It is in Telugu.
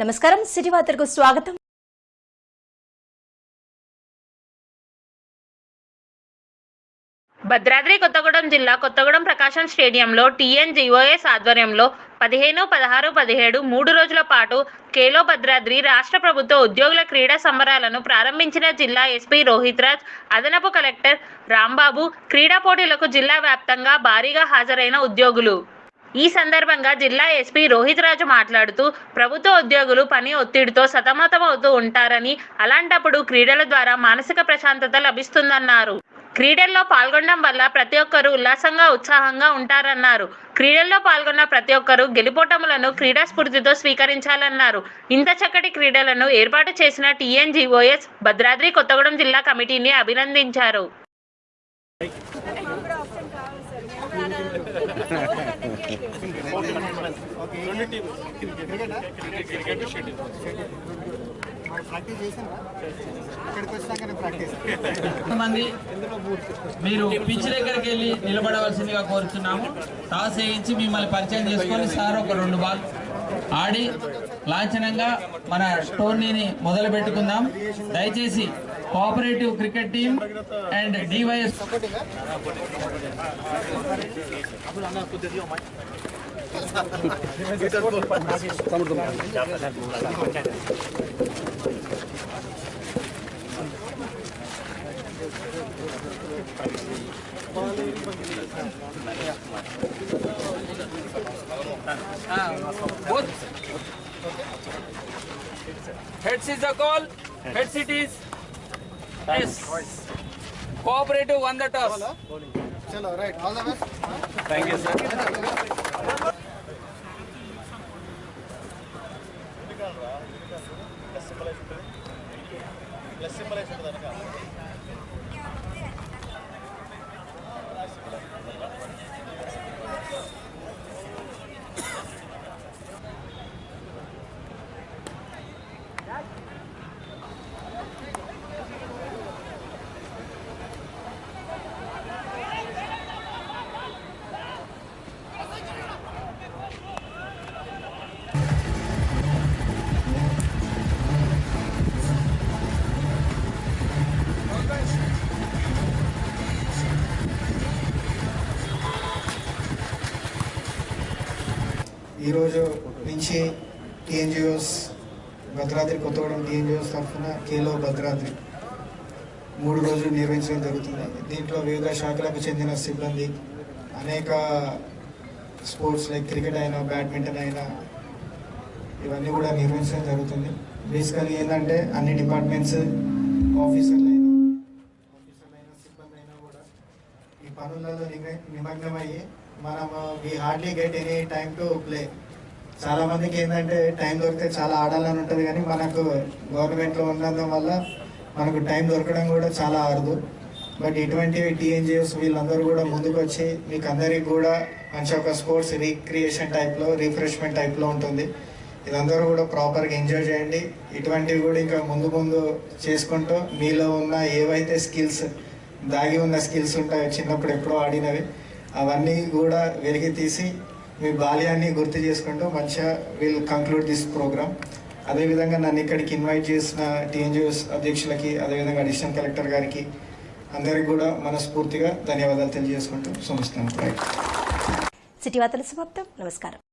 నమస్కారం సిటీ వార్తలకు స్వాగతం. భద్రాద్రి కొత్తగూడెం జిల్లా కొత్తగూడెం ప్రకాశం స్టేడియంలో టీఎన్జిఓఎస్ ఆధ్వర్యంలో పదిహేను పదహారు పదిహేడు మూడు రోజుల పాటు కేలో భద్రాద్రి రాష్ట్ర ప్రభుత్వ ఉద్యోగుల క్రీడా సంబరాలను ప్రారంభించిన జిల్లా ఎస్పీ రోహిత్ రాజ్ అదనపు కలెక్టర్ రాంబాబు క్రీడా పోటీలకు జిల్లా వ్యాప్తంగా భారీగా హాజరైన ఉద్యోగులు. ఈ సందర్భంగా జిల్లా ఎస్పీ రోహిత్ రాజు మాట్లాడుతూ ప్రభుత్వ ఉద్యోగులు పని ఒత్తిడితో సతమతమవుతూ ఉంటారని అలాంటప్పుడు క్రీడల ద్వారా మానసిక ప్రశాంతత లభిస్తుందన్నారు. క్రీడల్లో పాల్గొనడం వల్ల ప్రతి ఒక్కరూ ఉల్లాసంగా ఉత్సాహంగా ఉంటారన్నారు. క్రీడల్లో పాల్గొన్న ప్రతి ఒక్కరూ గెలుపోటములను క్రీడా స్ఫూర్తితో స్వీకరించాలన్నారు. ఇంత చక్కటి క్రీడలను ఏర్పాటు చేసిన టీఎన్జిఓఎస్ భద్రాద్రి కొత్తగూడెం జిల్లా కమిటీని అభినందించారు ప్రాక్టీస్ చేసాను ఇక్కడికి వచ్చినాకనే ప్రాక్టీస్ మంది మీరు పిచ్ దగ్గరికి వెళ్ళి నిలబడవలసిందిగా కోరుతున్నాము. టాస్ వేయించి మిమ్మల్ని పరిచయం చేసుకొని సార్ ఒక రెండు బాల్ ఆడి లాంఛనంగా మన టోర్నీని మొదలు పెట్టుకుందాం దయచేసి cooperative cricket team and DYS heads is the call heads it is cooperative won the toss చలో right all the best thank you sir ఈరోజు నుంచి టీఎన్జిఓస్ భద్రాద్రి కొత్తగూడెం టీఎన్జిఓస్ తరఫున కేలో భద్రాద్రి మూడు రోజులు నిర్వహించడం జరుగుతుంది. దీంట్లో వివిధ శాఖలకు చెందిన సిబ్బంది అనేక స్పోర్ట్స్ లైక్ క్రికెట్ అయినా బ్యాడ్మింటన్ అయినా ఇవన్నీ కూడా నిర్వహించడం జరుగుతుంది. బేసికలీ ఏంటంటే అన్ని డిపార్ట్మెంట్స్ ఆఫీసర్లు అయినా ఆఫీసర్లు అయినా సిబ్బంది అయినా కూడా ఈ పనులలో నిమగ్నమయ్యి మనం we hardly get any time to play చాలా మందికి ఏంటంటే టైం దొరికితే చాలా ఆడాలని ఉంటుంది కానీ మనకు గవర్నమెంట్లో ఉన్నందు వల్ల మనకు టైం దొరకడం కూడా చాలా అరుదు. బట్ ఇటువంటి టీఎన్జిఎస్ వీళ్ళందరూ కూడా ముందుకు వచ్చి మీకు అందరికి కూడా మంచి ఒక స్పోర్ట్స్ రీక్రియేషన్ టైప్లో రిఫ్రెష్మెంట్ టైప్లో ఉంటుంది. ఇదందరూ కూడా ప్రాపర్గా ఎంజాయ్ చేయండి. ఇటువంటివి కూడా ఇంకా ముందు ముందు చేసుకుంటూ మీలో ఉన్న ఏవైతే స్కిల్స్ దాగి ఉన్న స్కిల్స్ ఉంటాయో చిన్నప్పుడు ఎప్పుడో ఆడినవి అవన్నీ కూడా వెలికి తీసి మీ బాల్యాన్ని గుర్తు చేసుకుంటూ మంచిగా విల్ కంక్లూడ్ దిస్ ప్రోగ్రామ్ అదేవిధంగా నన్ను ఇక్కడికి ఇన్వైట్ చేసిన టీఎన్జిఓస్ అధ్యక్షులకి అదేవిధంగా అడిషనల్ కలెక్టర్ గారికి అందరికి కూడా మనస్ఫూర్తిగా ధన్యవాదాలు తెలియజేసుకుంటూ సూచిస్తాను రైట్ సిటీ వార్తల సమాప్తం. నమస్కారం.